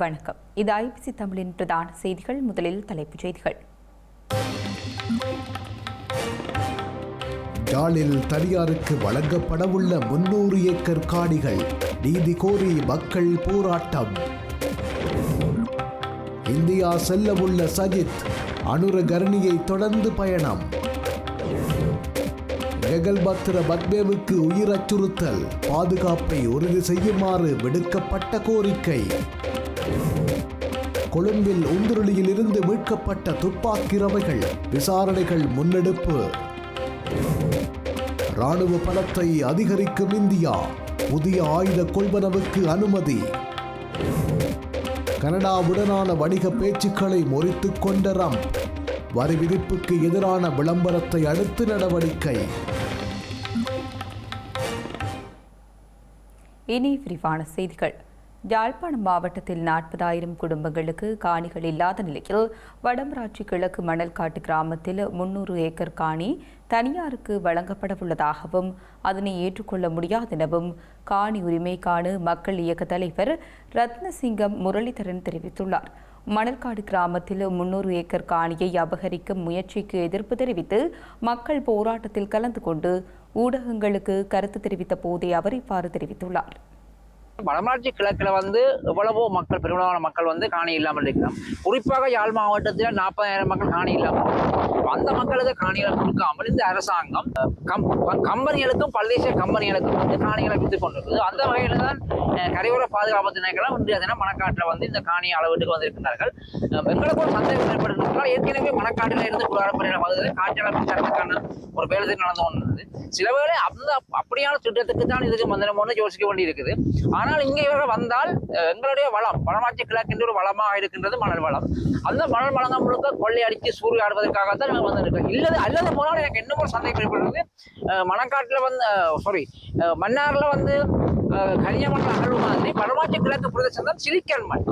வணக்கம். இது ஐபிசி தமிழின் பிரதான செய்திகள். முதலில் தலைப்புச் செய்திகள். யாழில் தனியாருக்கு வழங்கப்படவுள்ள முன்னூறு ஏக்கர் காணிகள் நீதி கோரி மக்கள் போராட்டம். இந்தியா செல்லவுள்ள சஜித் அனுரகரணியை தொடர்ந்து பயணம். ரெகல்பத்ர பத்மேவுக்கு உயிர் அச்சுறுத்தல் பாதுகாப்பை உறுதி செய்யுமாறு விடுக்கப்பட்ட கோரிக்கை. கொழும்பில் உந்துருளியில் இருந்து மீட்கப்பட்ட துப்பாக்கி ரவைகள் விசாரணைகள் முன்னெடுப்பு. ராணுவ பலத்தை அதிகரிக்கும் இந்தியா புதிய ஆயுத கொள்வனவுக்கு அனுமதி. கனடாவுடனான வணிக பேச்சுக்களை முறித்துக் கொண்ட ரம் வரி விதிப்புக்கு எதிரான விளம்பரத்தை அடுத்து நடவடிக்கை. இனி விரிவான செய்திகள். யாழ்ப்பாணம் மாவட்டத்தில் நாற்பதாயிரம் குடும்பங்களுக்கு காணிகள் இல்லாத நிலையில் வடமராட்சி கிழக்கு மணல்காட்டு கிராமத்தில் முன்னூறு ஏக்கர் காணி தனியாருக்கு வழங்கப்படவுள்ளதாகவும் அதனை ஏற்றுக்கொள்ள முடியாதெனவும் காணி உரிமைக்கான மக்கள் இயக்க தலைவர் ரத்னசிங்கம் முரளிதரன் தெரிவித்துள்ளார். மணல்காடு கிராமத்தில் முன்னூறு ஏக்கர் காணியை அபகரிக்கும் முயற்சிக்கு எதிர்ப்பு தெரிவித்து மக்கள் போராட்டத்தில் கலந்து கொண்டு ஊடகங்களுக்கு கருத்து தெரிவித்த போதே அவர் இவ்வாறு தெரிவித்துள்ளார். வடமராட்சி கிழக்கில் வந்து எவ்வளவோ மக்கள் பெரும்பாலான மக்கள் வந்து காணி இல்லாமல் இருக்கிறாங்க குறிப்பாக யாழ் மாவட்டத்தில் நாற்பதாயிரம் மக்கள் காணி இல்லாமல் இருக்கிறாங்க. அந்த மக்களுக்கு காணிகளை கொடுக்காமல் இந்த அரசாங்கம் கம் கம்பெனிகளுக்கும் பல்தேசிய கம்பெனிகளுக்கும் வந்து காணிகளை விற்றுக் கொண்டிருக்குது. அந்த வகையில தான் கரையோர பாதுகாப்பு திணைக்களம் இன்றைய தினம் மணக்காட்டில் வந்து இந்த காணி அளவீட்டுக்கு வந்திருக்கிறார்கள் எங்களுக்கும் எங்களுக்கு ஒரு சந்தேகம் ஏற்பட்டிருந்தால் ஏற்கனவே மணக்காட்டில் இருந்து குடாரப்படையில பகுதியில் காய்ச்சல் சட்டத்துக்கான ஒரு வேலை நடந்து கொண்டிருந்தது. சில வேளை அந்த அப்படியான திட்டத்துக்கு தான் இதுக்கு மந்திரமோன்னு யோசிக்க வேண்டியிருக்குது. ஆனால் இங்கே இவர்கள் வந்தால் எங்களுடைய வளம் வளமாட்சி கிழக்கின்ற ஒரு வளமாக இருக்கின்றது மணல் வளம். அந்த மணல் வளங்கள் முழுக்க கொள்ளையடித்து சூறையாடுவதற்காகத்தான் தான் வந்திருக்காங்க இல்லது அல்லது போனால் எனக்கு என்னமோ சந்தேகம் ஏற்படுறது மணக்காட்டில் வந்து சாரி மன்னாரில் வந்து அஹ், கனியமண் அகழ்வு மாதிரி வடமாட்சி கிழக்கு பிரதேசம் தான் சிலிக்கன் மண்.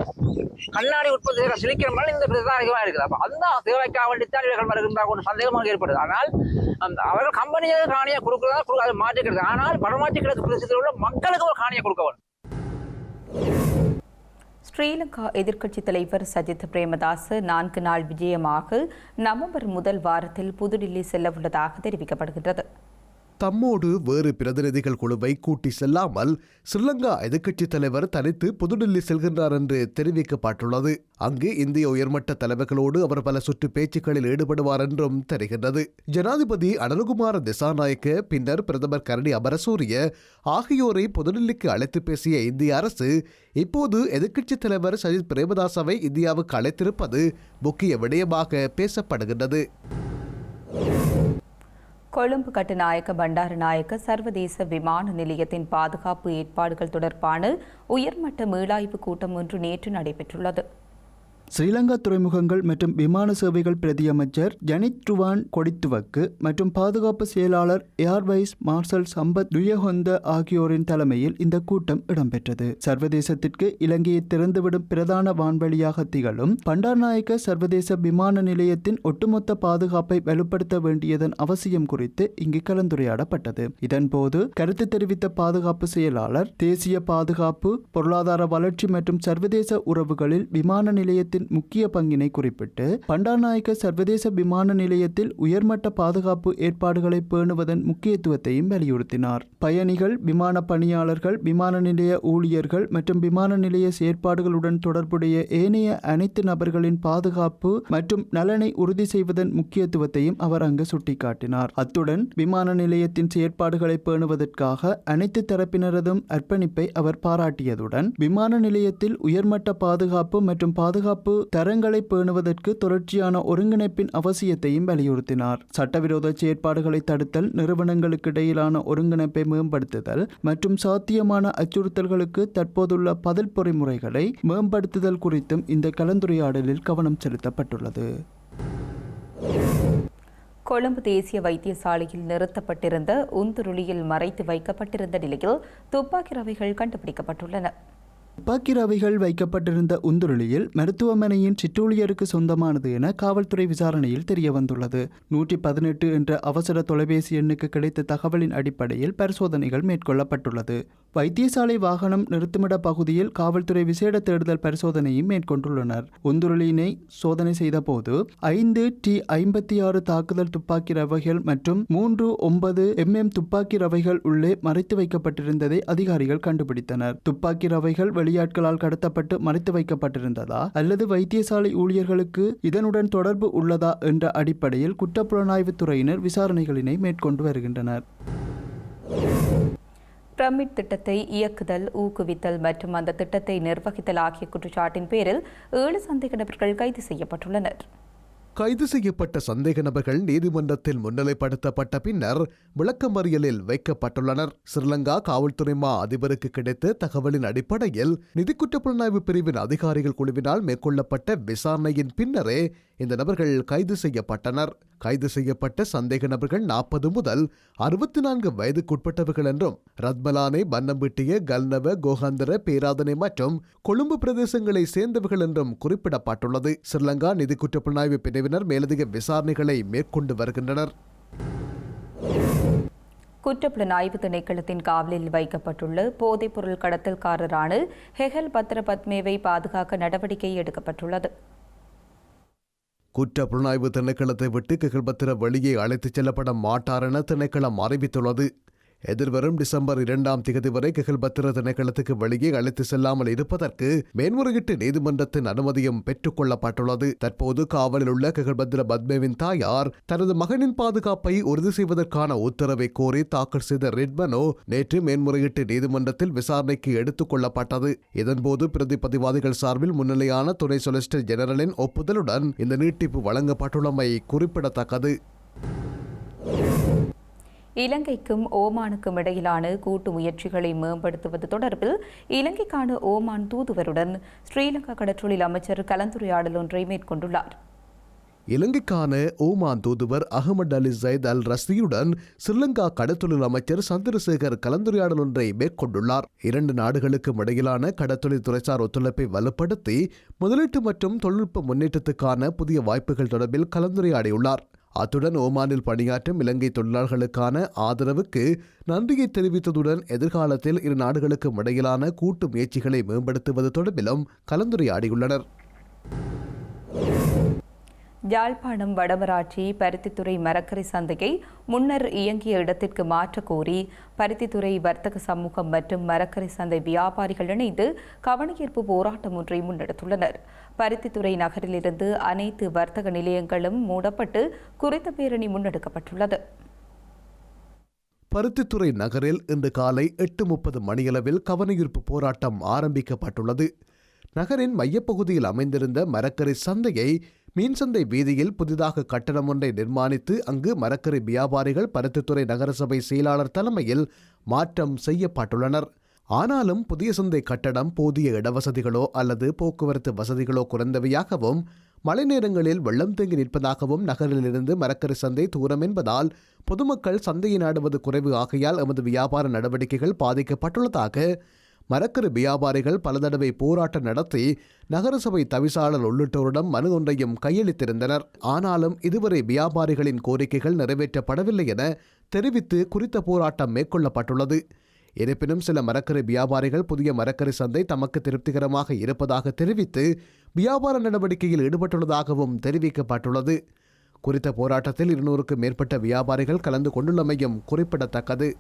கண்ணாடி உற்பத்தி செய்கிற சிலிக்கன் மண் இந்த பிரதானமாக இருக்குது. அப்போ அந்த தேவைக்காக வேண்டித்தான் இவர்கள் வருகின்ற ஒரு சந்தேகமாக ஏற்படுது. ஆனால் அந்த அவர்கள் கம்பெனியாக காணியை கொடுக்குறதா கொடுக்க அதை மாற்றிக்கிறது. ஆனால் வடமாட்சி கிழக்கு பிரதேசத்தில் உள்ள மக்களுக்கு ஒரு காணியை கொடுக்க வேண்டும். ஸ்ரீலங்கா எதிர்க்கட்சித் தலைவர் சஜித் பிரேமதாஸ் நான்கு நாள் விஜயமாக நவம்பர் முதல் வாரத்தில் புதுடில்லி செல்லவுள்ளதாக தெரிவிக்கப்படுகின்றது. தம்மோடு வேறு பிரதிநிதிகள் குழுவை கூட்டி செல்லாமல் ஸ்ரீலங்கா எதிர்க்கட்சித் தலைவர் தனித்து புதுடில்லி செல்கின்றார் என்று தெரிவிக்கப்பட்டுள்ளது. அங்கு இந்திய உயர்மட்ட தலைவர்களோடு அவர் பல சுற்று பேச்சுக்களில் ஈடுபடுவார் என்றும் தெரிகின்றது. ஜனாதிபதி அனலுகுமார திசாநாயக்க பின்னர் பிரதமர் கரணி அமரசூரிய ஆகியோரை புதுடில்லிக்கு அழைத்து பேசிய இந்திய அரசு இப்போது எதிர்க்கட்சித் தலைவர் சஜித் பிரேமதாசவை இந்தியாவுக்கு அழைத்திருப்பது முக்கிய விடயமாக பேசப்படுகின்றது. கொழும்பு கட்டுநாயக்க பண்டாரநாயக்க சர்வதேச விமான நிலையத்தின் பாதுகாப்பு ஏற்பாடுகள் தொடர்பான உயர்மட்ட மீளாய்வு கூட்டம் ஒன்று நேற்று நடைபெற்றுள்ளது. ஸ்ரீலங்கா துறைமுகங்கள் மற்றும் விமான சேவைகள் பிரதியமைச்சர் ஜனித் டுவான் கொடித்துவக்கு மற்றும் பாதுகாப்பு செயலாளர் ஏர்வைஸ் மார்ஷல் சம்பத் துயஹொந்த ஆகியோரின் தலைமையில் இந்த கூட்டம் இடம்பெற்றது. சர்வதேசத்திற்கு இலங்கையை திறந்துவிடும் பிரதான வான்வழியாக திகழும் பண்டார்நாயக்க சர்வதேச விமான நிலையத்தின் ஒட்டுமொத்த பாதுகாப்பை வலுப்படுத்த வேண்டியதன் அவசியம் குறித்து இங்கு கலந்துரையாடப்பட்டது. இதன்போது கருத்து தெரிவித்த பாதுகாப்பு செயலாளர் தேசிய பாதுகாப்பு பொருளாதார வளர்ச்சி மற்றும் சர்வதேச உறவுகளில் விமான நிலையத்தின் முக்கிய பங்கினை குறிப்பிட்டு பண்டாநாயக்க சர்வதேச விமான நிலையத்தில் உயர்மட்ட பாதுகாப்பு ஏற்பாடுகளை பேணுவதன் முக்கியத்துவத்தையும் வலியுறுத்தினார். பயணிகள் விமான பணியாளர்கள் விமான நிலைய ஊழியர்கள் மற்றும் விமான நிலைய செயற்பாடுகளுடன் தொடர்புடைய ஏனைய அனைத்து நபர்களின் பாதுகாப்பு மற்றும் நலனை உறுதி செய்வதன் முக்கியத்துவத்தையும் அவர் அங்கு சுட்டிக்காட்டினார். அத்துடன் விமான நிலையத்தின் செயற்பாடுகளை பேணுவதற்காக அனைத்து தரப்பினரதும் அர்ப்பணிப்பை அவர் பாராட்டியதுடன் விமான நிலையத்தில் உயர்மட்ட பாதுகாப்பு மற்றும் பாதுகாப்பு பாதுகாப்பு தரங்களை பேணுவதற்கு தொடர்ச்சியான ஒருங்கிணைப்பின் அவசியத்தையும் வலியுறுத்தினார். சட்டவிரோத செயற்பாடுகளை தடுத்தல் நிறுவனங்களுக்கு இடையிலான ஒருங்கிணைப்பை மேம்படுத்துதல் மற்றும் சாத்தியமான அச்சுறுத்தல்களுக்கு தற்போதுள்ள பதில் பொறிமுறைகளை மேம்படுத்துதல் குறித்தும் இந்த கலந்துரையாடலில் கவனம் செலுத்தப்பட்டுள்ளது. கொழும்பு தேசிய வைத்தியசாலையில் நிறுத்தப்பட்டிருந்த உந்துருளியில் மறைத்து வைக்கப்பட்டிருந்த நிலையில் துப்பாக்கி ரவைகள் கண்டுபிடிக்கப்பட்டுள்ளன. துப்பாக்கிரவைகள் வைக்கப்பட்டிருந்த உந்துருளியில் மருத்துவமனையின் சிற்றூழியருக்கு சொந்தமானது என காவல்துறை விசாரணையில் தெரிய வந்துள்ளது நூற்றி பதினெட்டு என்ற அவசர தொலைபேசி எண்ணுக்கு கிடைத்த தகவலின் அடிப்படையில் பரிசோதனைகள் மேற்கொள்ளப்பட்டுள்ளது. வைத்தியசாலை வாகனம் நிறுத்துமிட பகுதியில் காவல்துறை விசேட தேடுதல் பரிசோதனையும் மேற்கொண்டுள்ளனர். உந்துருளியினை சோதனை செய்தபோது ஐந்து டி ஐம்பத்தி ஆறு தாக்குதல் துப்பாக்கி ரவைகள் மற்றும் மூன்று ஒன்பது எம்எம் துப்பாக்கி ரவைகள் உள்ளே மறைத்து வைக்கப்பட்டிருந்ததை அதிகாரிகள் கண்டுபிடித்தனர். துப்பாக்கி ரவைகள் வெளியாட்களால் கடத்தப்பட்டு மறைத்து வைக்கப்பட்டிருந்ததா அல்லது வைத்தியசாலை ஊழியர்களுக்கு இதனுடன் தொடர்பு உள்ளதா என்ற அடிப்படையில் குற்றப்புலனாய்வு துறையினர் விசாரணைகளினை மேற்கொண்டு வருகின்றனர். பிரமிட் திட்டத்தை இயக்குதல் ஊக்குவித்தல் மற்றும் அந்த திட்டத்தை நிர்வகித்தல் ஆகிய குற்றச்சாட்டின் பேரில் ஏழு சந்தேக நபர்கள் கைது செய்யப்பட்டுள்ளனர். கைது செய்யப்பட்ட சந்தேக நபர்கள் நீதிமன்றத்தில் முன்னிலைப்படுத்தப்பட்ட பின்னர் விளக்கமறியலில் வைக்கப்பட்டுள்ளனர். ஸ்ரீலங்கா காவல்துறை மா அதிபருக்கு கிடைத்த தகவலின் அடிப்படையில் நிதி குற்றப்புலனாய்வு பிரிவின் அதிகாரிகள் குழுவினால் மேற்கொள்ளப்பட்ட விசாரணையின் பின்னரே இந்த நபர்கள் கைது செய்யப்பட்டனர். கைது செய்யப்பட்ட சந்தேக நபர்கள் நாற்பது முதல் அறுபத்தி நான்கு வயதுக்குட்பட்டவர்கள் என்றும் ரத்மலானை பன்னம்பிட்டிய கல்னவ கோகாந்தர பேராதனை மற்றும் கொழும்பு பிரதேசங்களை சேர்ந்தவர்கள் என்றும் குறிப்பிடப்பட்டுள்ளது. ஸ்ரீலங்கா நிதி குற்றப்புலனாய்வு பிரிவினர் மேலதிக விசாரணைகளை மேற்கொண்டு வருகின்றனர். குற்றப்புலனாய்வு திணைக்களத்தின் காவலில் வைக்கப்பட்டுள்ள போதைப்பொருள் கடத்தல்காரரான ஹெகல் பத்ரபத்மேவை பாதுகாக்க நடவடிக்கை எடுக்கப்பட்டுள்ளது. குற்ற புலனாய்வு திணைக்களத்தை விட்டு கிகழ்பத்திர வெளியே அழைத்துச் செல்லப்பட மாட்டார் என திணைக்களம் அறிவித்துள்ளது. எதிர்வரும் டிசம்பர் இரண்டாம் திகதி வரை கிகழ்பத்திர திணைக்களத்துக்கு வெளியே அழைத்து செல்லாமல் இருப்பதற்கு மேன்முறையீட்டு நீதிமன்றத்தின் அனுமதியும் பெற்றுக் கொள்ளப்பட்டுள்ளது தற்போது காவலில் உள்ள கிகழ்பத்திர பத்மேவின் தாயார் தனது மகனின் பாதுகாப்பை உறுதி செய்வதற்கான உத்தரவை கோரி தாக்கல் செய்த ரிட்மனோ நேற்று மேன்முறையீட்டு நீதிமன்றத்தில் விசாரணைக்கு எடுத்துக் கொள்ளப்பட்டது. இதன்போது பிரதிபதிவாதிகள் சார்பில் முன்னிலையான துணை சொலிசிட்டர் ஜெனரலின் ஒப்புதலுடன் இந்த நீட்டிப்பு வழங்கப்பட்டுள்ளமை குறிப்பிடத்தக்கது. இலங்கைக்கும் ஓமானுக்கும் இடையிலான கூட்டு முயற்சிகளை மேம்படுத்துவது தொடர்பில் இலங்கைக்கான ஓமான் தூதுவருடன் ஸ்ரீலங்கா கடற்றொழில் அமைச்சர் கலந்துரையாடல் ஒன்றை மேற்கொண்டுள்ளார். இலங்கைக்கான ஓமான் தூதுவர் அகமது அலி ஜைத் அல் ரஸ்தியுடன் ஸ்ரீலங்கா கடத்தொழில் அமைச்சர் சந்திரசேகர் கலந்துரையாடல் ஒன்றை மேற்கொண்டுள்ளார். இரண்டு நாடுகளுக்கும் இடையிலான கடத்தொழில் துறைசார் ஒத்துழைப்பை வலுப்படுத்தி முதலீட்டு மற்றும் தொழில்நுட்ப முன்னேற்றத்துக்கான புதிய வாய்ப்புகள் தொடர்பில் கலந்துரையாடியுள்ளார். அத்துடன் ஓமானில் பணியாற்றும் இலங்கை தொழிலாளர்களுக்கான ஆதரவுக்கு நன்றியை தெரிவித்ததுடன் எதிர்காலத்தில் இரு நாடுகளுக்கும் இடையிலான கூட்டு முயற்சிகளை மேம்படுத்துவது தொடர்பிலும் கலந்துரையாடியுள்ளனர். யாழ்ப்பாணம் வடமராட்சி பருத்தித்துறை மரக்கரை சந்தையை முன்னர் இயங்கிய இடத்திற்கு மாற்றக்கோரி பருத்தித்துறை வர்த்தக சமூகம் மற்றும் மரக்கரை சந்தை வியாபாரிகள் இணைந்து கவனஈர்ப்பு போராட்டம் ஒன்றை முன்னெடுத்துள்ளனர். பருத்தித்துறை நகரிலிருந்து அனைத்து வர்த்தக நிலையங்களும் மூடப்பட்டு குறித்த பேரணி முன்னெடுக்கப்பட்டுள்ளது. பருத்தித்துறை நகரில் இன்று காலை எட்டு முப்பது மணியளவில் கவனஈர்ப்பு போராட்டம் ஆரம்பிக்கப்பட்டுள்ளது. நகரின் மையப்பகுதியில் அமைந்திருந்த மரக்கரை சந்தையை மீன்சந்தை வீதியில் புதிதாக கட்டணம் ஒன்றை நிர்மாணித்து அங்கு மரக்கரை வியாபாரிகள் பருத்தித்துறை நகரசபை செயலாளர் தலைமையில் மாற்றம் செய்யப்பட்டுள்ளனர். ஆனாலும் புதிய சந்தை கட்டடம் போதிய இடவசதிகளோ அல்லது போக்குவரத்து வசதிகளோ குறைந்தவையாகவும் மழை நேரங்களில் வெள்ளம் தேங்கி நிற்பதாகவும் நகரிலிருந்து மரக்கரை சந்தை தூரம் என்பதால் பொதுமக்கள் சந்தையை நாடுவது குறைவு. ஆகையால் எமது வியாபார நடவடிக்கைகள் பாதிக்கப்பட்டுள்ளதாக மரக்கரு வியாபாரிகள் பல தடவை போராட்டம் நடத்தி நகரசபை தவிசாளர் உள்ளிட்டோரிடம் மனு ஒன்றையும் கையளித்திருந்தனர். ஆனாலும் இதுவரை வியாபாரிகளின் கோரிக்கைகள் நிறைவேற்றப்படவில்லை என தெரிவித்து குறித்த போராட்டம் மேற்கொள்ளப்பட்டுள்ளது. இருப்பினும் சில மரக்கரு வியாபாரிகள் புதிய மரக்கரு சந்தை தமக்கு திருப்திகரமாக இருப்பதாக தெரிவித்து வியாபார நடவடிக்கையில் ஈடுபட்டுள்ளதாகவும் தெரிவிக்கப்பட்டுள்ளது. குறித்த போராட்டத்தில் இருநூறுக்கும் மேற்பட்ட வியாபாரிகள் கலந்து கொண்டுள்ளமையும் குறிப்பிடத்தக்கது.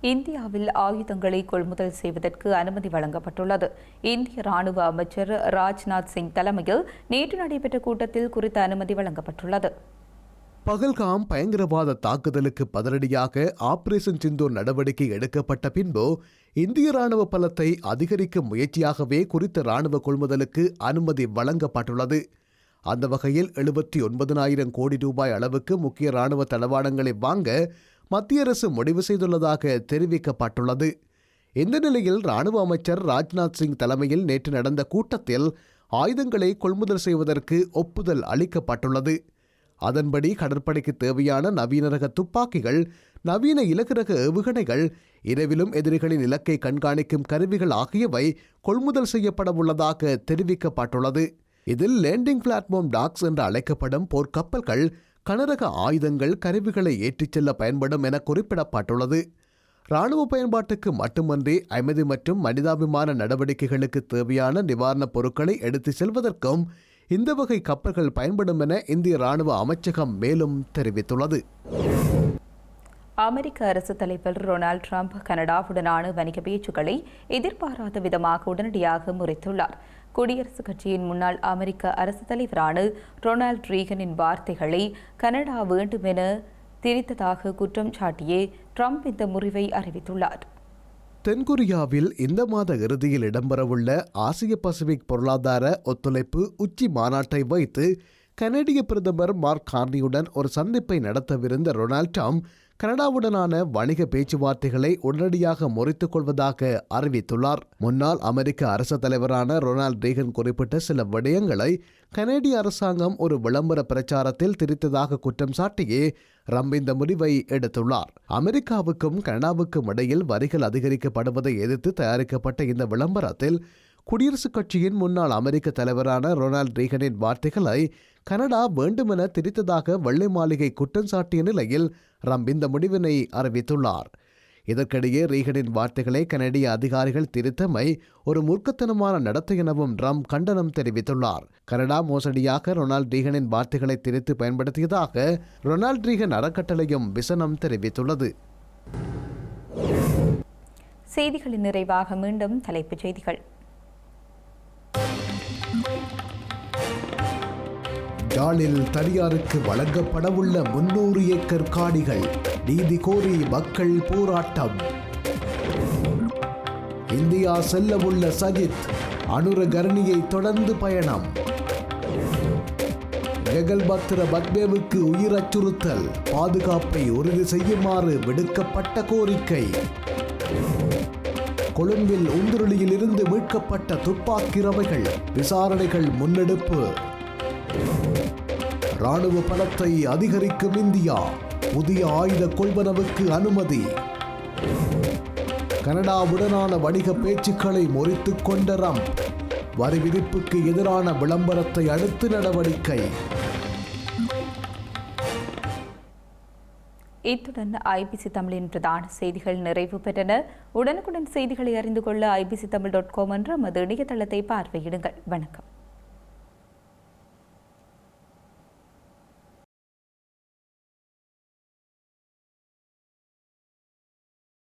இந்தியாவில் ஆயுதங்களை கொள்முதல் செய்வதற்கு அனுமதி வழங்கப்பட்டுள்ளது. இந்திய ராணுவ அமைச்சர் ராஜ்நாத் சிங் தலைமையில் நேற்று நடைபெற்ற கூட்டத்தில் குறித்த அனுமதி வழங்கப்பட்டுள்ளது. பகல்காம் பயங்கரவாத தாக்குதலுக்கு பதிலடியாக ஆபரேஷன் சிந்தூர் நடவடிக்கை எடுக்கப்பட்ட பின்பு இந்திய ராணுவ பலத்தை அதிகரிக்கும் முயற்சியாகவே குறித்த ராணுவ கொள்முதலுக்கு அனுமதி வழங்கப்பட்டுள்ளது. அந்த வகையில் எழுபத்தி ஒன்பதனாயிரம் கோடி ரூபாய் அளவுக்கு முக்கிய ராணுவ தளவாடங்களை வாங்க மத்திய அரசு முடிவு செய்துள்ளதாக தெரிவிக்கப்பட்டுள்ளது. இந்த நிலையில் ராணுவ அமைச்சர் ராஜ்நாத் சிங் தலைமையில் நேற்று நடந்த கூட்டத்தில் ஆயுதங்களை கொள்முதல் செய்வதற்கு ஒப்புதல் அளிக்கப்பட்டுள்ளது. அதன்படி கடற்படைக்கு தேவையான நவீன ரக துப்பாக்கிகள் நவீன இலக்கு ரக ஏவுகணைகள் இரவிலும் எதிரிகளின் இலக்கை கண்காணிக்கும் கருவிகள் ஆகியவை கொள்முதல் செய்யப்பட உள்ளதாக தெரிவிக்கப்பட்டுள்ளது. இதில் லேண்டிங் பிளாட்ஃபார்ம் டாக்ஸ் என்று அழைக்கப்படும் போர்க்கப்பல்கள் கனரக ஆயுதங்கள் கருவிகளை ஏற்றிச் செல்ல பயன்படும் என குறிப்பிடப்பட்டுள்ளது. ராணுவ பயன்பாட்டுக்கு மட்டுமன்றி அமைதி மற்றும் மனிதாபிமான நடவடிக்கைகளுக்கு தேவையான நிவாரணப் பொருட்களை எடுத்துச் செல்வதற்கும் இந்த வகை கப்பல்கள் பயன்படும் என இந்திய ராணுவ அமைச்சகம் மேலும் தெரிவித்துள்ளது. அமெரிக்க அரசு தலைவர் ரொனால்ட் ட்ரம்ப் கனடாவுடனான வணிக பேச்சுக்களை எதிர்பாராத விதமாக உடனடியாக முறைத்துள்ளார். குடியரசுக் கட்சியின் முன்னாள் அமெரிக்க அரசு தலைவரான ரொனால்ட் ரீகனின் வார்த்தைகளை கனடா வேண்டுமென திரித்ததாக குற்றம் சாட்டியே ட்ரம்ப் இந்த முறிவை அறிவித்துள்ளார். தென்கொரியாவில் இந்த மாத இறுதியில் இடம்பெறவுள்ள ஆசிய பசிபிக் பொருளாதார ஒத்துழைப்பு உச்சி மாநாட்டை வைத்து கனடிய பிரதமர் மார்க் கார்னியுடன் ஒரு சந்திப்பை நடத்தவிருந்த ரொனால்ட் ட்ரம்ப் கனடாவுடனான வணிக பேச்சுவார்த்தைகளை உடனடியாக முறித்துக் கொள்வதாக அறிவித்துள்ளார். முன்னாள் அமெரிக்க அரசு தலைவரான ரொனால்ட் ரீகன் குறிப்பிட்ட சில விடயங்களை கனேடிய அரசாங்கம் ஒரு விளம்பர பிரச்சாரத்தில் திரித்ததாக குற்றம் சாட்டியே ட்ரம்ப் இந்த முடிவை எடுத்துள்ளார். அமெரிக்காவுக்கும் கனடாவுக்கும் இடையில் வரிகள் அதிகரிக்கப்படுவதை எதிர்த்து தயாரிக்கப்பட்ட இந்த விளம்பரத்தில் குடியரசுக் கட்சியின் முன்னாள் அமெரிக்க தலைவரான ரொனால்ட் ரீகனின் வார்த்தைகளை கனடா வேண்டுமென திரித்ததாக வெள்ளை மாளிகை குற்றம் சாட்டிய நிலையில் ரம் இந்த முடிவினை அறிவித்துள்ளார். இதற்கிடையே ரீகனின் வார்த்தைகளை கனடிய அதிகாரிகள் திருத்தமை ஒரு மூர்க்கத்தனமான நடத்தை எனவும் ட்ரம்ப் கண்டனம் தெரிவித்துள்ளார். கனடா மோசடியாக ரொனால்ட் ரீகனின் வார்த்தைகளை திரித்து பயன்படுத்தியதாக ரொனால்ட் ரீகன் அறக்கட்டளையும் விசனம் தெரிவித்துள்ளது. செய்திகளின் நிறைவாக மீண்டும் தலைப்புச் செய்திகள். யாழில் தனியாருக்கு வழங்கப்படவுள்ள முன்னூறு ஏக்கர் காணிகள் நீதி கோரி மக்கள் போராட்டம். இந்தியா செல்லவுள்ள சஜித் அனுர தொடர்ந்து பயணம். ஜெகல்பத்ர பத்மேவுக்கு உயிர் அச்சுறுத்தல் பாதுகாப்பை உறுதி செய்யுமாறு விடுக்கப்பட்ட கோரிக்கை. கொழும்பில் உந்துருளியில் இருந்து மீட்கப்பட்ட துப்பாக்கி ரவைகள் விசாரணைகள் முன்னெடுப்பு. ராணுவ பலத்தை அதிகரிக்கும் இந்தியா. புதிய ஆயுத கொள்வனவுக்கு அனுமதி. கனடாவுடனான வணிக பேச்சுக்களை முறித்து கொண்ட ரம் வரி விதிப்புக்கு எதிரான விளம்பரத்தை அடுத்து நடவடிக்கை. இத்துடன் ஐபிசி தமிழின் பிரதான செய்திகள் நிறைவு பெற்றன. உடனுக்குடன் செய்திகளை அறிந்து கொள்ள ஐபிசி தமிழ் டாட் காம் என்ற மது இணையதளத்தை பார்வையிடுங்கள். வணக்கம்.